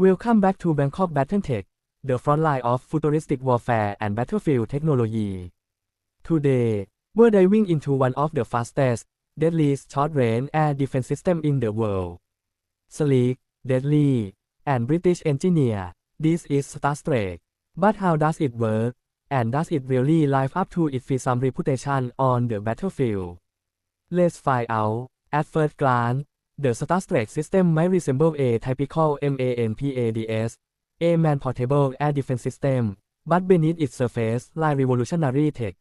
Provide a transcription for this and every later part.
Welcome back to Bangkok Battletech, the front line of futuristic warfare and battlefield technology. Today, we're diving into one of the fastest, deadliest short-range air defense systems in the world. Sleek, deadly, and British engineer, this is Starstreak. But how does it work? And does it really live up to its fearsome reputation on the battlefield? Let's find out. At first glance, the Starstreak system might resemble a typical MANPADS, a man-portable air defense system, but beneath its surface lie revolutionary tech.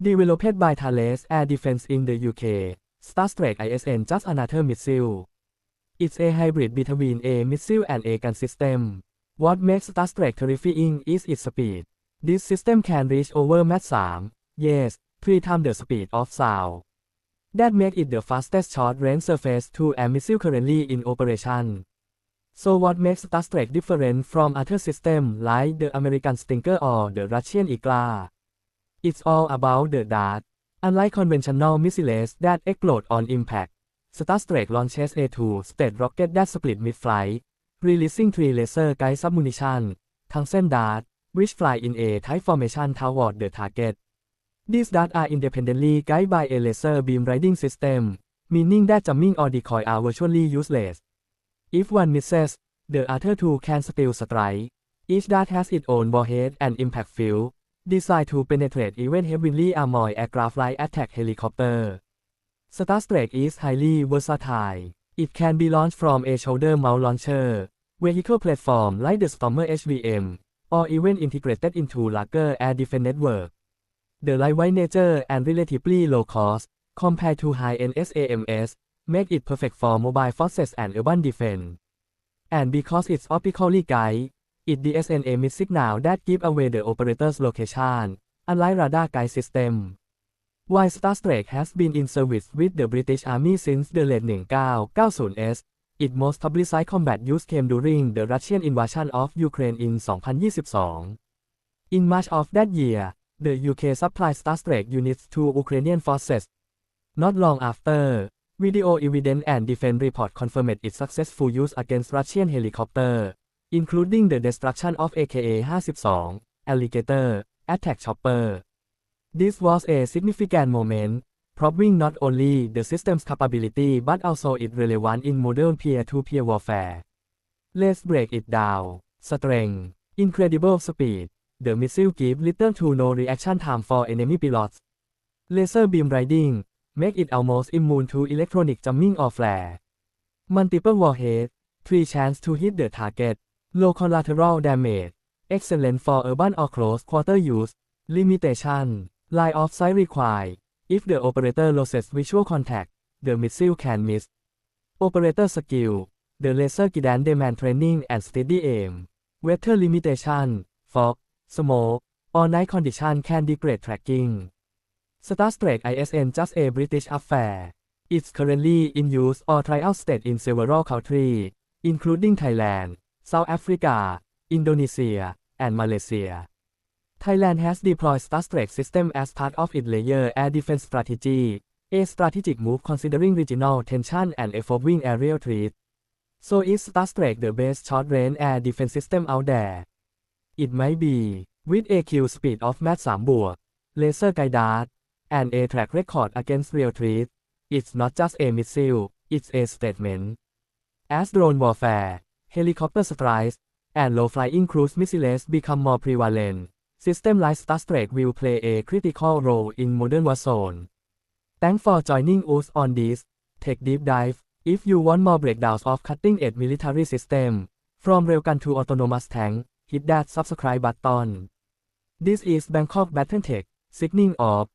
Developed by Thales Air Defense in the UK, Starstreak ISN just another missile. It's a hybrid between a missile and a gun system. What makes Starstreak terrifying is its speed. This system can reach over Mach 3, yes, 3 times the speed of sound. That make it the fastest short-range surface-to-air missile currently in operation. So what makes Starstreak different from other systems like the American Stinger or the Russian Igla? It's all about the dart. Unlike conventional missiles that explode on impact, Starstreak launches a two-stage rocket that split mid-flight, releasing three laser-guided submunition, ทั้งเส้น dart, which fly in a tight formation toward the target. These darts are independently guided by a laser beam riding system, meaning that jamming or decoy are virtually useless. If one misses, the other two can still strike. Each dart has its own warhead and impact field, designed to penetrate even heavily armored aircraft like attack helicopter. Starstreak is highly versatile. It can be launched from a shoulder mount launcher, vehicle platform like the Stormer HVM, or even integrated into larger air defense network. The lightweight nature and relatively low cost, compared to high-end SAMS, make it perfect for mobile forces and urban defense. And because it's optically guided, it DSN emits signal that give away the operator's location, unlike radar guide system. While Starstreak has been in service with the British Army since the late 1990s, its most publicized combat use came during the Russian invasion of Ukraine in 2022. In March of that year, the UK supplied Starstreak units to Ukrainian forces. Not long after, video evidence and defense report confirmed its successful use against Russian helicopter, including the destruction of AKA-52 Alligator attack chopper. This was a significant moment, proving not only the system's capability but also its relevance in modern peer-to-peer warfare. Let's break it down. Strength, incredible speed. The missile gives little to no reaction time for enemy pilots. Laser beam riding, make it almost immune to electronic jamming or flare. Multiple warhead, 3 chance to hit the target. Low collateral damage, excellent for urban or close quarter use. Limitation, line of sight required. If the operator loses visual contact, the missile can miss. Operator skill, the laser guidance demand training and steady aim. Weather limitation, fog, smoke, or night condition can degrade tracking. Star Starstreak ISN just a British affair. It's currently in use or trial state in several countries, including Thailand, South Africa, Indonesia, and Malaysia. Thailand has deployed Star Starstreak system as part of its layer air defense strategy, a strategic move considering regional tension and a evolving aerial threat. So is Star Starstreak the best short-range air defense system out there? It might be, with a kill speed of Mach 3 บวก laser guide dart, and a track record against real threat. It's not just a missile, it's a statement. As drone warfare, helicopter strikes, and low-flying cruise missiles become more prevalent, system like Starstreak will play a critical role in modern warzone. Thanks for joining us on this Tech Deep Dive. If you want more breakdowns of cutting-edge military system, from railgun to autonomous tank, hit that subscribe button. This is Bangkok Battletech, signing off.